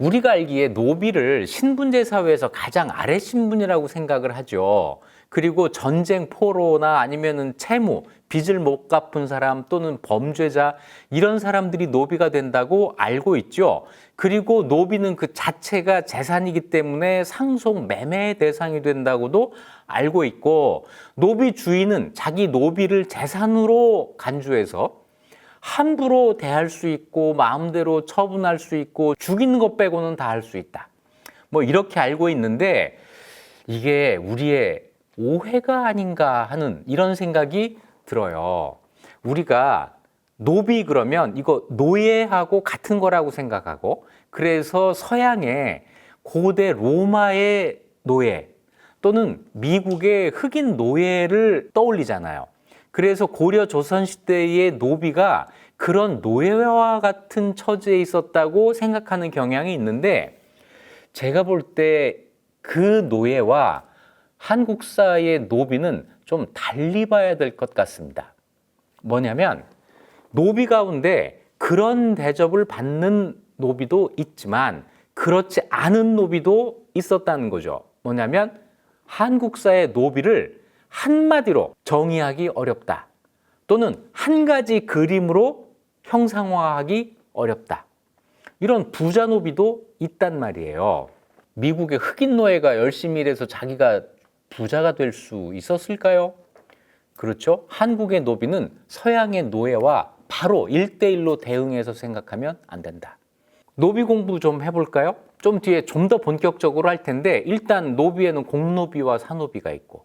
우리가 알기에 노비를 신분제 사회에서 가장 아래 신분이라고 생각을 하죠. 그리고 전쟁 포로나 아니면은 채무, 빚을 못 갚은 사람 또는 범죄자 이런 사람들이 노비가 된다고 알고 있죠. 그리고 노비는 그 자체가 재산이기 때문에 상속 매매 대상이 된다고도 알고 있고 노비 주인은 자기 노비를 재산으로 간주해서 함부로 대할 수 있고 마음대로 처분할 수 있고 죽이는 것 빼고는 다 할 수 있다. 뭐 이렇게 알고 있는데 이게 우리의 오해가 아닌가 하는 이런 생각이 들어요. 우리가 노비 그러면 이거 노예하고 같은 거라고 생각하고 그래서 서양의 고대 로마의 노예 또는 미국의 흑인 노예를 떠올리잖아요. 그래서 고려 조선 시대의 노비가 그런 노예와 같은 처지에 있었다고 생각하는 경향이 있는데 제가 볼 때 그 노예와 한국사의 노비는 좀 달리 봐야 될 것 같습니다. 뭐냐면 노비 가운데 그런 대접을 받는 노비도 있지만 그렇지 않은 노비도 있었다는 거죠. 뭐냐면 한국사의 노비를 한마디로 정의하기 어렵다. 또는 한 가지 그림으로 형상화하기 어렵다. 이런 부자 노비도 있단 말이에요. 미국의 흑인 노예가 열심히 일해서 자기가 부자가 될 수 있었을까요? 그렇죠. 한국의 노비는 서양의 노예와 바로 일대일로 대응해서 생각하면 안 된다. 노비 공부 좀 해볼까요? 좀 뒤에 좀 더 본격적으로 할 텐데 일단 노비에는 공노비와 사노비가 있고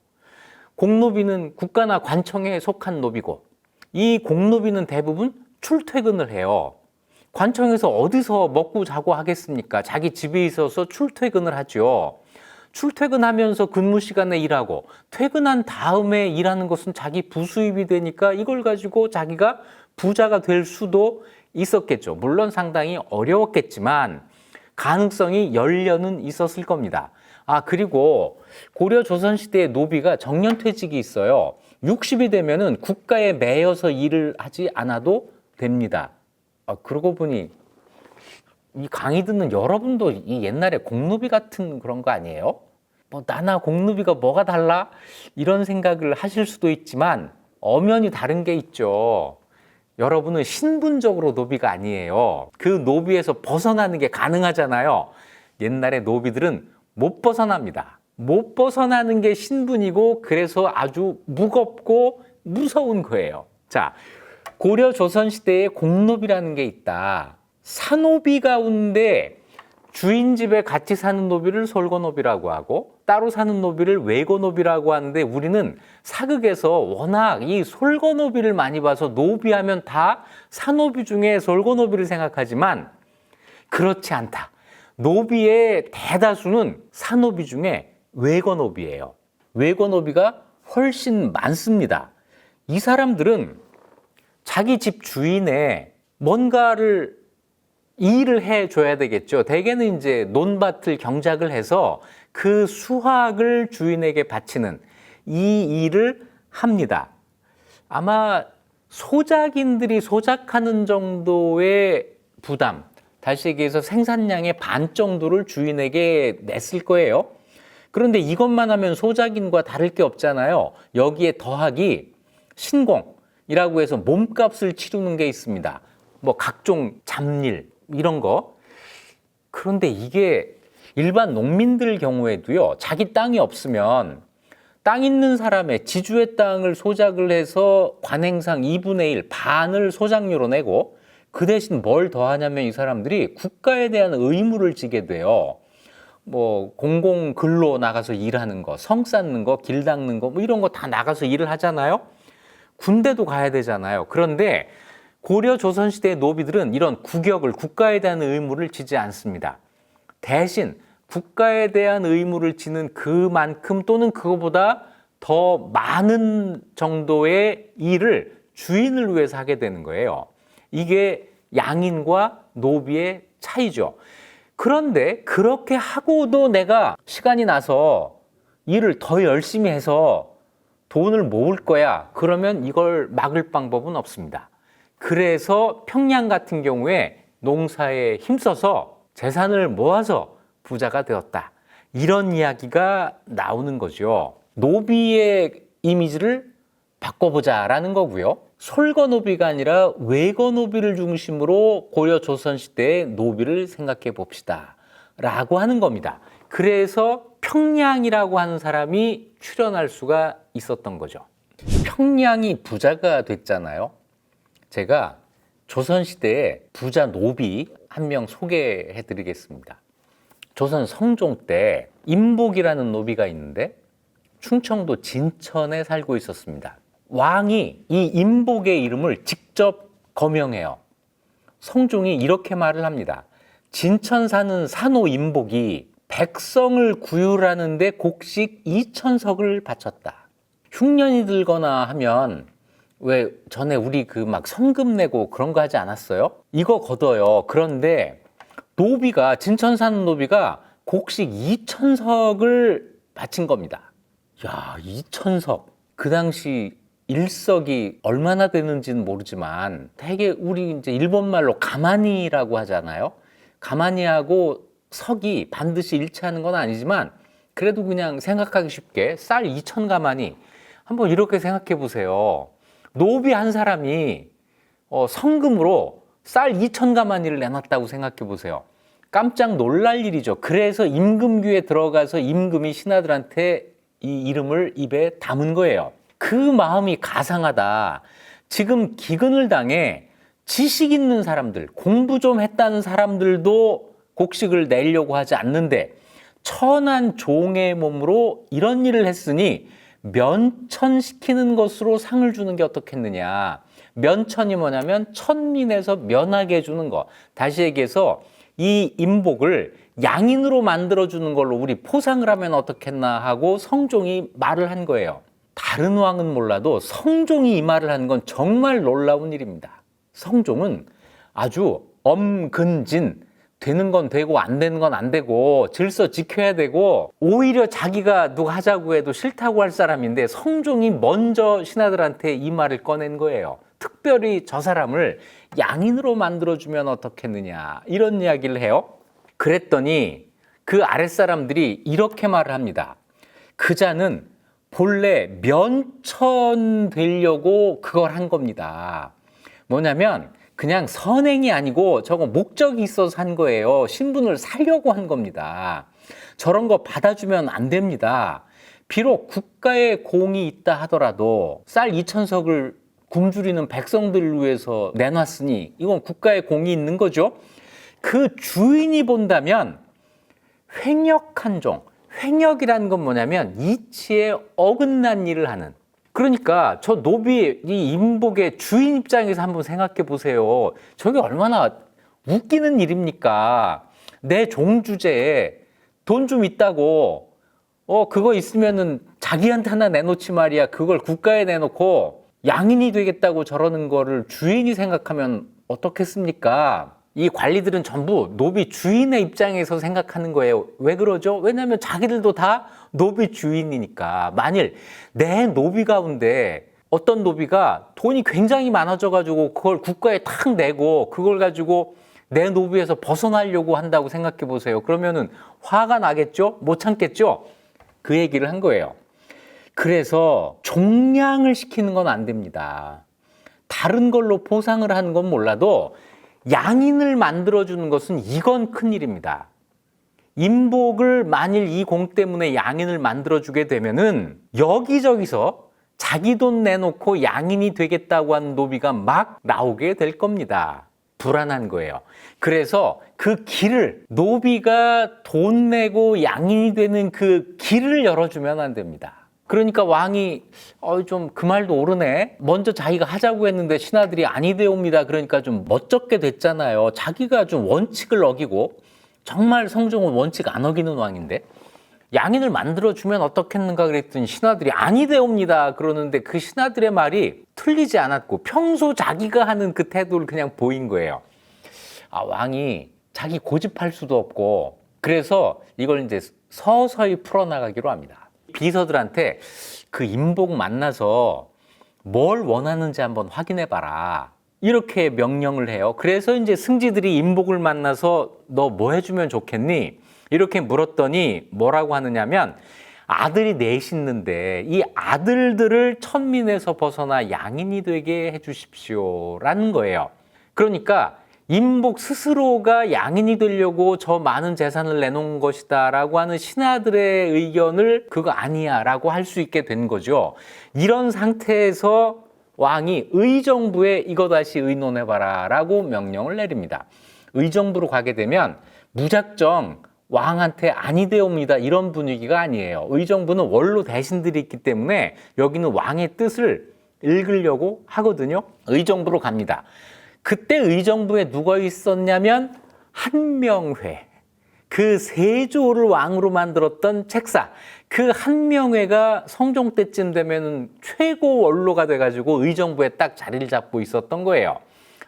공노비는 국가나 관청에 속한 노비고 이 공노비는 대부분 출퇴근을 해요. 관청에서 어디서 먹고 자고 하겠습니까? 자기 집에 있어서 출퇴근을 하죠. 출퇴근하면서 근무 시간에 일하고 퇴근한 다음에 일하는 것은 자기 부수입이 되니까 이걸 가지고 자기가 부자가 될 수도 있었겠죠. 물론 상당히 어려웠겠지만 가능성이 열려는 있었을 겁니다. 아, 그리고 고려 조선 시대의 노비가 정년퇴직이 있어요. 60이 되면은 국가에 매여서 일을 하지 않아도 됩니다. 아, 그러고 보니 이 강의 듣는 여러분도 이 옛날에 공노비 같은 그런 거 아니에요? 뭐 나나 공노비가 뭐가 달라? 이런 생각을 하실 수도 있지만 엄연히 다른 게 있죠. 여러분은 신분적으로 노비가 아니에요. 그 노비에서 벗어나는 게 가능하잖아요. 옛날에 노비들은 못 벗어납니다. 못 벗어나는 게 신분이고 그래서 아주 무겁고 무서운 거예요. 자, 고려 조선 시대에 공노비라는 게 있다. 사노비 가운데 주인 집에 같이 사는 노비를 솔거노비라고 하고 따로 사는 노비를 외거노비라고 하는데 우리는 사극에서 워낙 이 솔거노비를 많이 봐서 노비하면 다 사노비 중에 솔거노비를 생각하지만 그렇지 않다. 노비의 대다수는 사노비 중에 외거노비예요. 외거노비가 훨씬 많습니다. 이 사람들은 자기 집 주인의 뭔가를 일을 해 줘야 되겠죠. 대개는 이제 논밭을 경작을 해서 그 수확을 주인에게 바치는 이 일을 합니다. 아마 소작인들이 소작하는 정도의 부담, 다시 얘기해서 생산량의 반 정도를 주인에게 냈을 거예요. 그런데 이것만 하면 소작인과 다를 게 없잖아요. 여기에 더하기 신공이라고 해서 몸값을 치르는 게 있습니다. 뭐 각종 잡일 이런 거. 그런데 이게 일반 농민들 경우에도요. 자기 땅이 없으면 땅 있는 사람의 지주의 땅을 소작을 해서 관행상 2분의 1 반을 소작료로 내고 그 대신 뭘 더하냐면 이 사람들이 국가에 대한 의무를 지게 돼요. 뭐 공공 근로 나가서 일하는 거, 성 쌓는 거, 길 닦는 거, 뭐 이런 거 다 나가서 일을 하잖아요. 군대도 가야 되잖아요. 그런데 고려 조선 시대의 노비들은 이런 국역을 국가에 대한 의무를 지지 않습니다. 대신 국가에 대한 의무를 지는 그만큼 또는 그거보다 더 많은 정도의 일을 주인을 위해서 하게 되는 거예요. 이게 양인과 노비의 차이죠. 그런데 그렇게 하고도 내가 시간이 나서 일을 더 열심히 해서 돈을 모을 거야. 그러면 이걸 막을 방법은 없습니다. 그래서 평양 같은 경우에 농사에 힘써서 재산을 모아서 부자가 되었다. 이런 이야기가 나오는 거죠. 노비의 이미지를 바꿔보자라는 거고요. 솔거노비가 아니라 외거노비를 중심으로 고려 조선 시대의 노비를 생각해 봅시다. 라고 하는 겁니다. 그래서 평량이라고 하는 사람이 출연할 수가 있었던 거죠. 평량이 부자가 됐잖아요. 제가 조선 시대에 부자 노비 한 명 소개해 드리겠습니다. 조선 성종 때 임복이라는 노비가 있는데 충청도 진천에 살고 있었습니다. 왕이 이 임복의 이름을 직접 거명해요. 성종이 이렇게 말을 합니다. 진천 사는 산호 임복이 백성을 구휼하는데 곡식 2천석을 바쳤다. 흉년이 들거나 하면 왜 전에 우리 그 막 성금 내고 그런 거 하지 않았어요? 이거 걷어요. 그런데 노비가 진천 사는 노비가 곡식 2천석을 바친 겁니다. 야, 2천석. 그 당시 일석이 얼마나 되는지는 모르지만 되게 우리 이제 일본 말로 가마니라고 하잖아요. 가마니하고 석이 반드시 일치하는 건 아니지만 그래도 그냥 생각하기 쉽게 쌀 2천 가마니 한번 이렇게 생각해 보세요. 노비 한 사람이 어, 성금으로 쌀 2천 가마니를 내놨다고 생각해 보세요. 깜짝 놀랄 일이죠. 그래서 임금규에 들어가서 임금이 신하들한테 이 이름을 입에 담은 거예요. 그 마음이 가상하다. 지금 기근을 당해 지식 있는 사람들, 공부 좀 했다는 사람들도 곡식을 내려고 하지 않는데 천한 종의 몸으로 이런 일을 했으니 면천시키는 것으로 상을 주는 게 어떻겠느냐. 면천이 뭐냐면 천민에서 면하게 해주는 거. 다시 얘기해서 이 임복을 양인으로 만들어주는 걸로 우리 포상을 하면 어떻겠나 하고 성종이 말을 한 거예요. 다른 왕은 몰라도 성종이 이 말을 하는 건 정말 놀라운 일입니다. 성종은 아주 엄근진 되는 건 되고 안 되는 건 안 되고 질서 지켜야 되고 오히려 자기가 누가 하자고 해도 싫다고 할 사람인데 성종이 먼저 신하들한테 이 말을 꺼낸 거예요. 특별히 저 사람을 양인으로 만들어주면 어떻겠느냐 이런 이야기를 해요. 그랬더니 그 아랫사람들이 이렇게 말을 합니다. 그 자는 본래 면천 되려고 그걸 한 겁니다. 뭐냐면 그냥 선행이 아니고 저거 목적이 있어서 한 거예요. 신분을 살려고 한 겁니다. 저런 거 받아주면 안 됩니다. 비록 국가에 공이 있다 하더라도 쌀 2천석을 굶주리는 백성들을 위해서 내놨으니 이건 국가에 공이 있는 거죠. 그 주인이 본다면 횡역한 종, 횡역이라는 건 뭐냐면 이치에 어긋난 일을 하는. 그러니까 저 노비 이 임복의 주인 입장에서 한번 생각해 보세요. 저게 얼마나 웃기는 일입니까? 내 종 주제에 돈 좀 있다고 어 그거 있으면은 자기한테 하나 내놓지 말이야. 그걸 국가에 내놓고 양인이 되겠다고 저러는 거를 주인이 생각하면 어떻겠습니까? 이 관리들은 전부 노비 주인의 입장에서 생각하는 거예요. 왜 그러죠? 왜냐하면 자기들도 다 노비 주인이니까. 만일 내 노비 가운데 어떤 노비가 돈이 굉장히 많아져 가지고 그걸 국가에 탁 내고 그걸 가지고 내 노비에서 벗어나려고 한다고 생각해 보세요. 그러면은 화가 나겠죠? 못 참겠죠? 그 얘기를 한 거예요. 그래서 종량을 시키는 건 안 됩니다. 다른 걸로 포상을 하는 건 몰라도 양인을 만들어주는 것은 이건 큰일입니다. 임복을 만일 이 공 때문에 양인을 만들어주게 되면은 여기저기서 자기 돈 내놓고 양인이 되겠다고 하는 노비가 막 나오게 될 겁니다. 불안한 거예요. 그래서 그 길을 노비가 돈 내고 양인이 되는 그 길을 열어주면 안 됩니다. 그러니까 왕이 어 좀 그 말도 옳으네. 먼저 자기가 하자고 했는데 신하들이 아니 되옵니다. 그러니까 좀 멋쩍게 됐잖아요. 자기가 좀 원칙을 어기고 정말 성종은 원칙 안 어기는 왕인데 양인을 만들어 주면 어떻겠는가 그랬더니 신하들이 아니 되옵니다. 그러는데 그 신하들의 말이 틀리지 않았고 평소 자기가 하는 그 태도를 그냥 보인 거예요. 아 왕이 자기 고집할 수도 없고 그래서 이걸 이제 서서히 풀어나가기로 합니다. 비서들한테 그 임복 만나서 뭘 원하는지 한번 확인해 봐라. 이렇게 명령을 해요. 그래서 이제 승지들이 임복을 만나서 너 뭐 해주면 좋겠니? 이렇게 물었더니 뭐라고 하느냐면 아들이 넷있는데 이 아들들을 천민에서 벗어나 양인이 되게 해주십시오라는 거예요. 그러니까 임복 스스로가 양인이 되려고 저 많은 재산을 내놓은 것이다라고 하는 신하들의 의견을 그거 아니야라고 할 수 있게 된 거죠. 이런 상태에서 왕이 의정부에 이거 다시 의논해봐라라고 명령을 내립니다. 의정부로 가게 되면 무작정 왕한테 아니 되옵니다 이런 분위기가 아니에요. 의정부는 원로 대신들이 있기 때문에 여기는 왕의 뜻을 읽으려고 하거든요. 의정부로 갑니다. 그때 의정부에 누가 있었냐면 한명회. 그 세조를 왕으로 만들었던 책사. 그 한명회가 성종 때쯤 되면은 최고 원로가 돼가지고 의정부에 딱 자리를 잡고 있었던 거예요.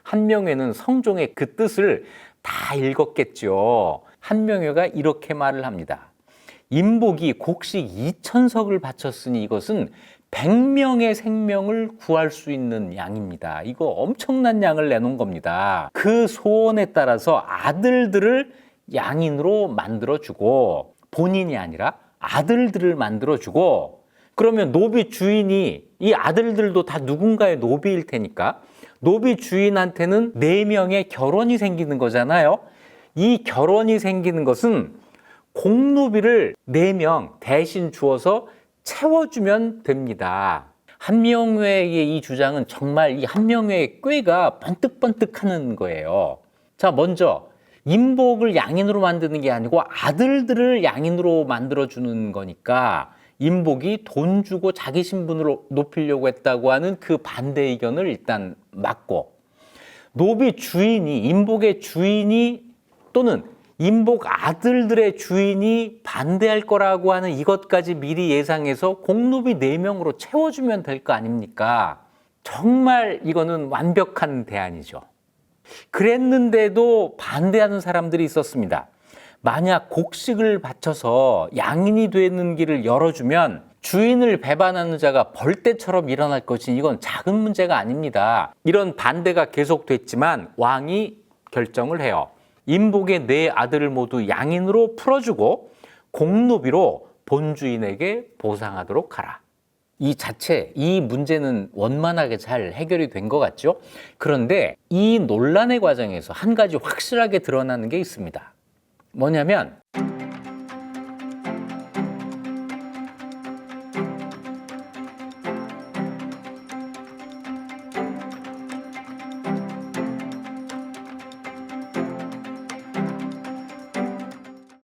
한명회는 성종의 그 뜻을 다 읽었겠죠. 한명회가 이렇게 말을 합니다. 임복이 곡식 2천석을 바쳤으니 이것은 100명의 생명을 구할 수 있는 양입니다. 이거 엄청난 양을 내놓은 겁니다. 그 소원에 따라서 아들들을 양인으로 만들어주고 본인이 아니라 아들들을 만들어주고 그러면 노비 주인이 이 아들들도 다 누군가의 노비일 테니까 노비 주인한테는 네 명의 결혼이 생기는 거잖아요. 이 결혼이 생기는 것은 공노비를 네 명 대신 주어서 채워주면 됩니다. 한명회의 이 주장은 정말 이 한명회의 꾀가 번뜩번뜩 하는 거예요. 자, 먼저 임복을 양인으로 만드는 게 아니고 아들들을 양인으로 만들어 주는 거니까 임복이 돈 주고 자기 신분으로 높이려고 했다고 하는 그 반대 의견을 일단 막고 노비 주인이 임복의 주인이 또는 임복 아들들의 주인이 반대할 거라고 하는 이것까지 미리 예상해서 공노비 네명으로 채워주면 될 거 아닙니까? 정말 이거는 완벽한 대안이죠. 그랬는데도 반대하는 사람들이 있었습니다. 만약 곡식을 바쳐서 양인이 되는 길을 열어주면 주인을 배반하는 자가 벌떼처럼 일어날 것이 이건 작은 문제가 아닙니다. 이런 반대가 계속됐지만 왕이 결정을 해요. 임복의 네 아들을 모두 양인으로 풀어주고 공노비로 본주인에게 보상하도록 하라. 이 자체, 이 문제는 원만하게 잘 해결이 된 것 같죠? 그런데 이 논란의 과정에서 한 가지 확실하게 드러나는 게 있습니다. 뭐냐면